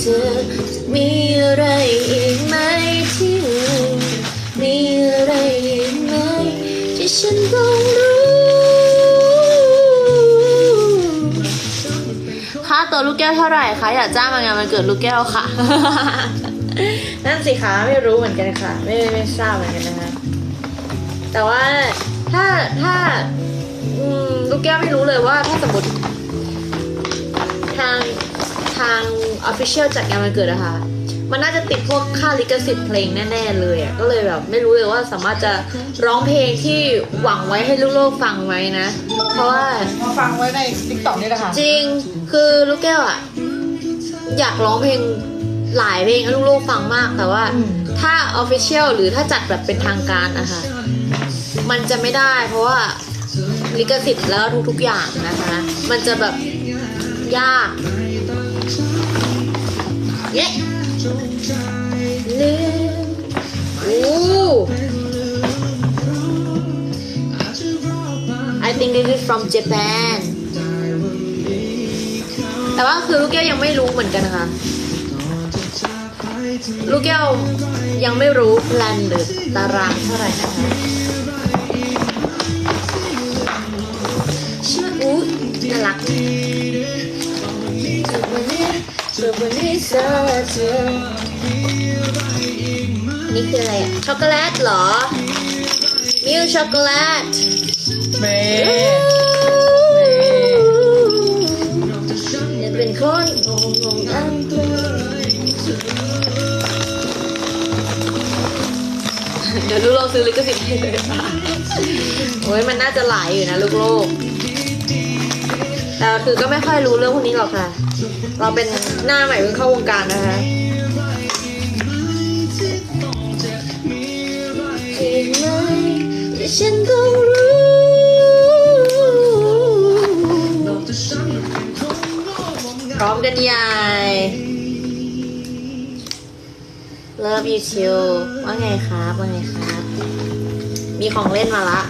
เธอจะมีอะไรอีกไหมที่ลืมมีอะไรอีกไหมที่ฉันต้องรู้ ค่าตัวลูกแก้วเท่าไหร่คะ อยากจ้างมางานวันเกิดลูกแก้วค่ะ นั่นสิคะไม่รู้เหมือนกันค่ะ ไม่ไม่ทราบเหมือนกันนะคะแต่ว่าถ้าถ้าอืมลูกแก้วไม่รู้เลยว่าถ้าสมมติทาง ทาง Official จัดงานวันเกิดอะค่ะ มันน่าจะติดพวกค่าลิขสิทธิ์เพลงแน่ ๆ เลยอะก็เลยแบบไม่รู้เลยว่าสามารถจะร้องเพลงที่หวังไว้ให้ลูกโลกฟังไหมนะ เพราะว่ามาฟังไว้ในติ๊กต็อกนี่แหละค่ะจริงคือลูกแก้วอะอยากร้องเพลงหลายเพลงให้ลูกโลกฟังมากแต่ว่าอืมถ้า Official หรือถ้าจัดแบบเป็นทางการอะค่ะมันจะไม่ได้เพราะว่าลิขสิทธิ์แล้วทุกๆอย่างนะคะ มันจะแบบยาก เย้ลืมโอ้ I think this is from Japan แต่ว่าคือลูกแก้วยังไม่รู้เหมือนกันนะคะ ลูกแก้วยังไม่รู้แพลนหรือตารางเท่าไหร่นะคะชื่ออู้น่ารัก นี่คืออะไรอะช็อกโกแลตเหรอ มิลช็อกโกแลตเมจะเป็นคนงงงันตัวเดี๋ยวลูกลองซื้อลิขสิทธิ์ให้เลยโอ้ยมันน่าจะหลายอยู่นะลูกโลก แต่คือก็ไม่ค่อยรู้เรื่องพวกนี้หรอกค่ะ เราเป็นหน้าใหม่เพิ่งเข้าวงการนะคะฉันต้องรู้พร้อมกันใหญ่ Love you too ว่าไงครับ ว่าไงครับ มีของเล่นมาละ